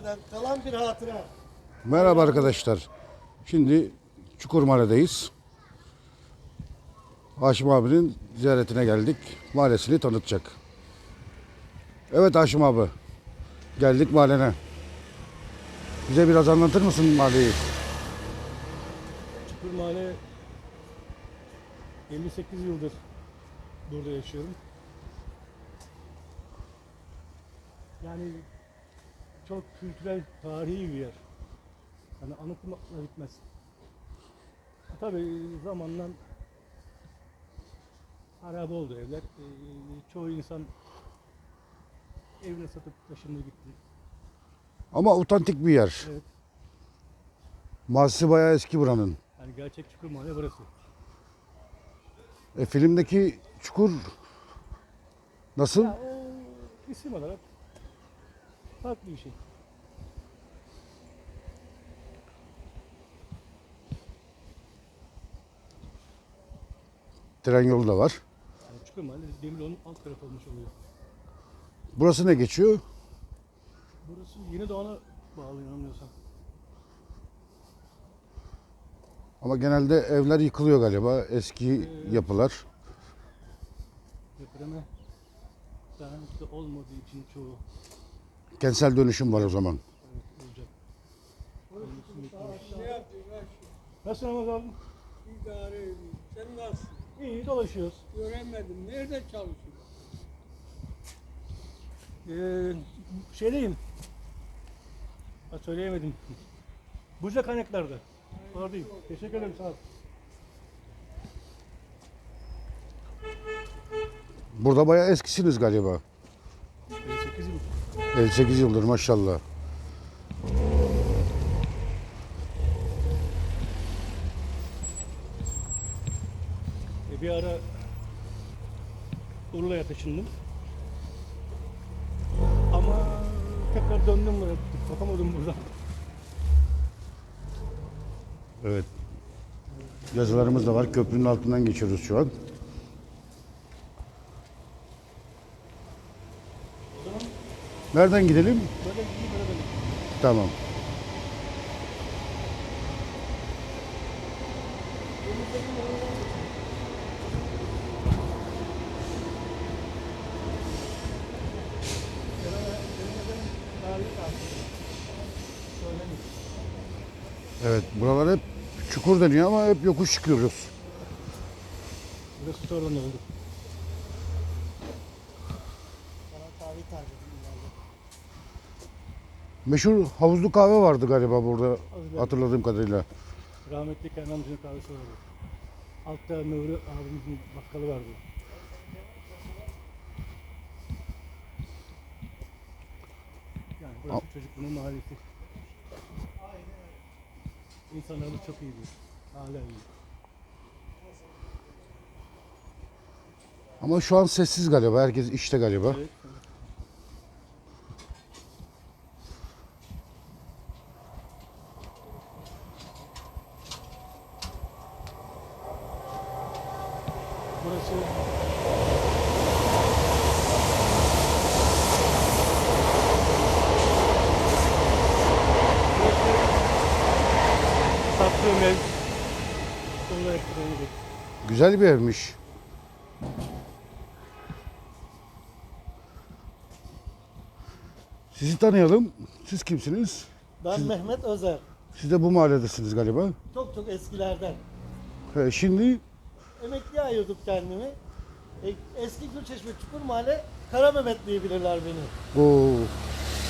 Mahalleden kalan bir hatıra. Merhaba arkadaşlar. Şimdi Çukurmahalle'deyiz. Haşim abinin ziyaretine geldik. Mahallesini tanıtacak. Evet Haşim abi. Geldik mahallene. Bize biraz anlatır mısın mahalleyi? Çukur Mahalle 58 yıldır burada yaşıyorum. Yani çok kültürel, tarihi bir yer. Hani anlatmakla bitmez. Tabii zamanla harap oldu evler. Ee, çoğu insan evini satıp taşındı gitti. Ama otantik bir yer. Evet. Mahallesi bayağı eski buranın. Yani gerçek Çukur Mahalle burası. E, filmdeki Çukur nasıl? Ya o isim olarak farklı bir şey. Tren yolu da var. Yani Çukur Mahalle Demiryolu'nun alt tarafı olmuş oluyor. Burası ne geçiyor? Burası Yeni Doğan'a bağlı yanılmıyorsam. Ama genelde evler yıkılıyor galiba. Eski yapılar. Depreme dayanıklı olmadığı için çoğu Kentsel dönüşüm var o zaman. evet, olacak. Olmasını bekliyoruz. Nasıl Ramaz abi? İdare edeyim. Sen nasılsın? İyi dolaşıyoruz. Göremedim. Nerede çalışıyorsun? Ee, şeydeyim. Ha, söyleyemedim. Buca kaynaklarda. Oradayım. Teşekkür ederim sağ ol. Burada bayağı eskisiniz galiba. 8 yıl. 58 yıldır maşallah. E, bir ara Urla'ya taşındım. Ama tekrar döndüm buraya. Kopamadım buradan. Evet. Yazılarımız da var. Köprünün altından geçiyoruz şu an. Nereden gidelim? Böyle gideyim böyle. Tamam. Evet, buralar hep çukur deniyor ama hep yokuş çıkıyoruz. Burası sonradan oldu. Meşhur havuzlu kahve vardı galiba burada hatırladığım kadarıyla. Rahmetli Kenan amcanın kahvesi vardı. Altta Nuri abimizin bakkalı vardı. Yani burası çocukluğunun mahallesi. İnsanlarımız çok iyiydi. Hala iyi. Ama şu an sessiz galiba. Herkes işte galiba. Evet. Burası Burası sattığım ev. Olarak kullanılıyor. Güzel bir evmiş. Sizi tanıyalım. Siz kimsiniz? Ben Mehmet Özer. Siz de bu mahalledesiniz galiba. Çok çok eskilerden. He, şimdi Emekliye ayırdım kendimi. E, Eski Gülçeşme Çukur Mahalle Kara Mehmet diyebilirler beni. bu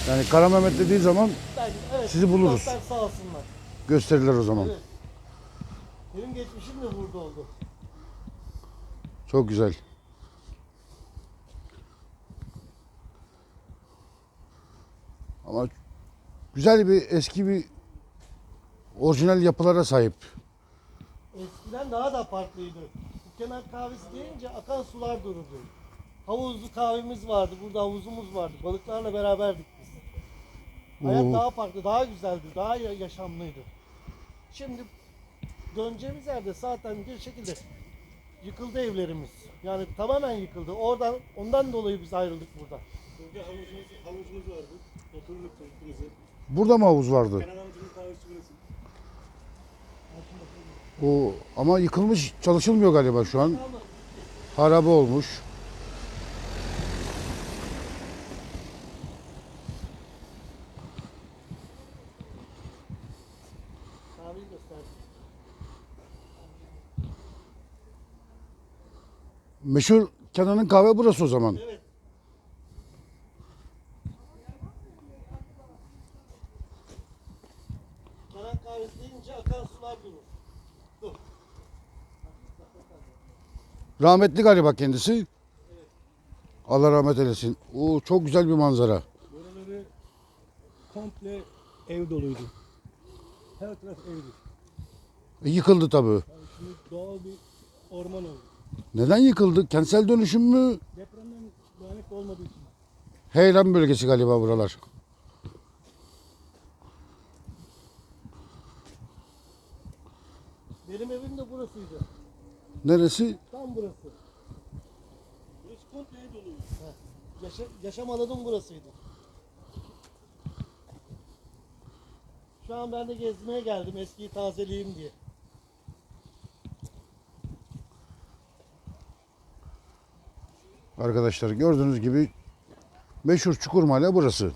yani Kara Mehmet dediği zaman Ben, evet, Sizi buluruz. sağ olsunlar. gösterirler o zaman. Evet. Benim geçmişim de burada oldu. Çok güzel. Ama güzel bir eski bir orijinal yapılara sahip. Eskiden daha da farklıydı. Bu kenar kahvesi deyince akan sular dururdu. Havuzlu kahvemiz vardı. Burada havuzumuz vardı. Balıklarla beraberdik biz. Hayat Oo. daha farklı, daha güzeldi, daha ya- yaşamlıydı. Şimdi döneceğimiz yerde zaten bir şekilde yıkıldı evlerimiz. Yani tamamen yıkıldı. Oradan ondan dolayı biz ayrıldık burada. Burada havuzumuz, havuzumuz vardı. Oturduk çocukluğumuzu. Burada mı havuz vardı? Kenan amcanın kahvesi burası. O ama yıkılmış, çalışılmıyor galiba şu an. Harabe olmuş. Meşhur Kenan'ın kahve burası o zaman. Evet. Kenan kahvesi deyince akan sular durur. Rahmetli galiba kendisi. Allah rahmet eylesin. O çok güzel bir manzara. Buraları komple ev doluydu. Her taraf evdi. E, yıkıldı tabii. Yani şimdi doğal bir orman oldu. Neden yıkıldı? Kentsel dönüşüm mü? Depremden dayanıklı olmadığı için. Heyelan bölgesi galiba buralar. Benim evim de burasıydı. Neresi? Tam burası. Burası komple doluydu. Yaşa, yaşam alanım burasıydı. Şu an ben de gezmeye geldim eskiyi tazeleyeyim diye. Arkadaşlar gördüğünüz gibi meşhur Çukur Mahalle burası.